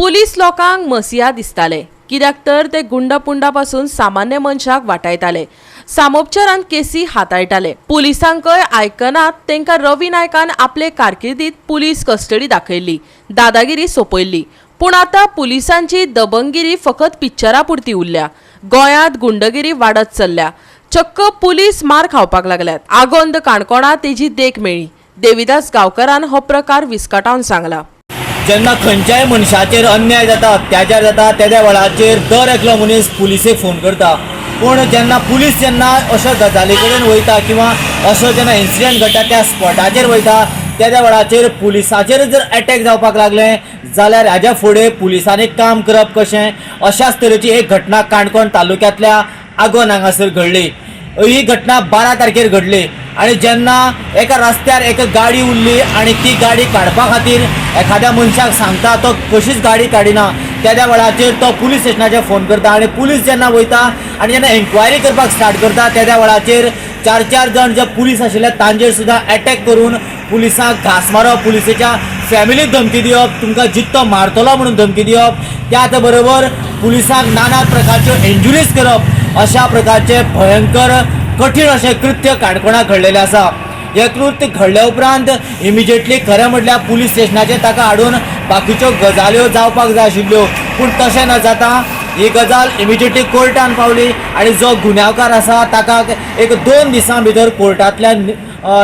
Police लोकांक मसिया दिसताले. कित्याक तर ते गुंडपुंडापासून सामान्य मनशाक वाटायताले. सामोपचारान केसी हाताळटाले. पुलिसांकय आयकनात तेंका रवी नायकान आपले कारकिर्दीत पुलीस कस्टडी दाखयल्ली. दादागिरी सोपयल्ली. पूण आतां पुलिसांची दबंगिरी फकत पिक्चरा पुरती उरल्या. गोंयांत गुंडगिरी वाडत चल्ल्या. चक्क पुलीस मार खावपाक लागल्यात. आगोंद काणकोणा तेजी देख मेळ्ळी देविदास गांवकरान हो प्रकार विस्कटावन सांगला. जेन्ना खंयच्याय मनशाचेर अन्याय जाता अत्याचार जाता त्या वेळाचेर दर एकलो मनीस पुलिसेक फोन करता. पूण जेन्ना पुलीस जेन्ना अशा गजाली कडेन वयता किंवा असो जेन्ना इन्सिडंट घडटा त्या स्पॉटाचेर वयता त्या त्या वेळाचेर पुलिसाचेर जर अटॅक जावपाक लागलें जाल्यार हाज्या फुडें पुलिसांनी काम करप कशें? अशाच तरेची एक घटना काणकोण तालुक्यांतल्या आगोन हांगासर घडली. ही घटना बारा तारखेर घडली आणि जेन्ना एका रस्त्यार एक गाडी उरली आणि ती गाडी काडपा खातीर एखाद्या मनशाक सांगता तो कशीच गाडी काडिना त्या त्या वेळाचेर तो पुलीस स्टेशनाचेर फोन करता आणि पुलीस जेन्ना वयता आणि जेन्ना एन्क्वायरी करपाक स्टार्ट करता त्या त्या वेळाचेर चार चार जण जे पुलीस आशिल्ले तांचेर सुद्दां अटॅक करून पुलिसांक घास मारप पुलिसेच्या फॅमिलीक धमकी दिवप तुमकां जित्तो मारतलो म्हणून धमकी दिवप. त्याच बरोबर पुलिसांक नाना प्रकारच्यो इंजुरीज करप. अशा प्रकारचे भयंकर कठीण अशें कृत्य काणकोणात घडलेलें आसा हे कृत्य घडल्या उपरांत इमिजिएटली खरें म्हटल्यार पुलीस स्टेशनाचेर ताका हाडून बाकीच्यो गजाल्यो जावपाक जाय आशिल्ल्यो. पूण तशें न जाता ही गजाल इमिजिएटली कोर्टान पावली आनी जो गुन्यांवकार आसा ताका एक दोन दिसां भितर कोर्टांतल्यान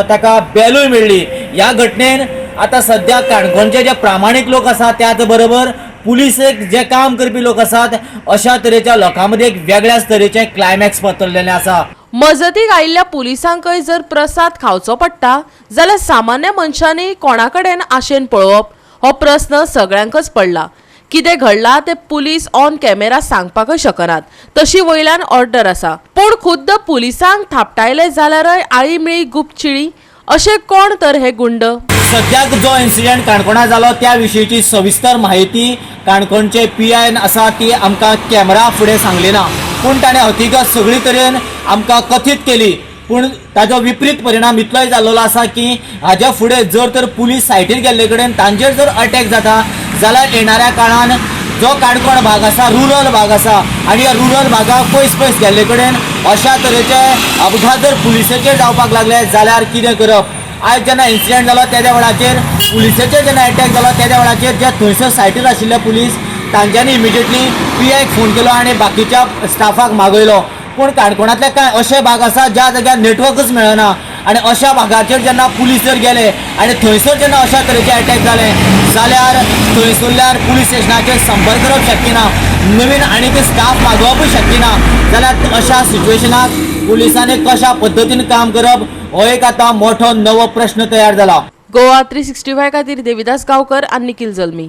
ताका बेलूय मेळ्ळी ह्या घटनेन आतां सद्या काणकोणचे जे प्रामाणीक लोक आसा त्याच बरोबर पुलिसेक जे काम करपी लोक आसात अशा तरेच्या लोकां मदीं एक वेगळ्याच तरेचे क्लायमॅक्स पसरलेलें आसा मजतीक आयिल्ल्या पुलिसांकय जर प्रसाद खावचो पडटा जाल्यार सामान्य मनशांनी कोणा कडेन आशेन पळोवप? हो प्रस्न सगळ्यांकच पडला. कितें घडलां तें पुलीस ऑन कॅमेरा सांगपाकय शकनात. तशी वयल्यान ऑर्डर आसा. पूण खुद्द पुलिसांक थापटायले जाल्यारय आळीमिळी गुपचिळी अशें कोण तर हे गुंड? सद्याक जो इन्सिडेंट काणकोणा जालो त्या विशयीची सविस्तर म्हायती काणकोणचे पी आय आसा ती आमकां कॅमेरा फुडें सांगली ना. पूण ताणें हकीकत सगळे तरेन आमकां कथीत केली. पूण ताजो विपरीत परिणाम इतलोय जाल्लो आसा की हाज्या फुडें जर तर पुलीस सायटीर गेल्ले कडेन तांचेर जर अटॅक जाता जाल्यार येणाऱ्या काळान जो काणकोण भाग आसा रुरल भाग आसा आनी ह्या रुरल भागाक पयस पयस गेल्ले कडेन अशा तरेचे अपघात जर पुलिसेचेर जावपाक लागले जाल्यार कितें करप? आयज जेन्ना इन्सिडेंट जालो त्याच्या वेळाचेर. पुलिसेचेर जेन्ना अटॅक जालो त्याच्या वेळाचेर. जे थंयसर सायटीर आशिल्ले पुलीस तांच्यांनी इमिजिएटली पी आयक फोन केलो आनी बाकीच्या स्टाफाक मागयलो. पूण काणकोणांतले कांय अशे भाग आसा ज्या जाग्यार नेटवर्कच मेळना. आनी अशा भागाचेर जेन्ना पुलीस जर गेले आनी थंयसर जेन्ना अशा तरेचे अटॅक जाले जाल्यार थंयसरल्यार पुलीस स्टेशनाचेर संपर्क करप शक्य ना नवीन आनीक स्टाफ मागोवपूय शक्य ना जाल्यार अशा सिच्युएशनाक पुलिसांनी कशा पद्दतीन काम करप हो एक आतां मोठो नवो प्रश्न तयार जाला गोवा थ्री सिक्स्टी फाय खातीर देविदास गांवकर आनी निखिल जल्मी.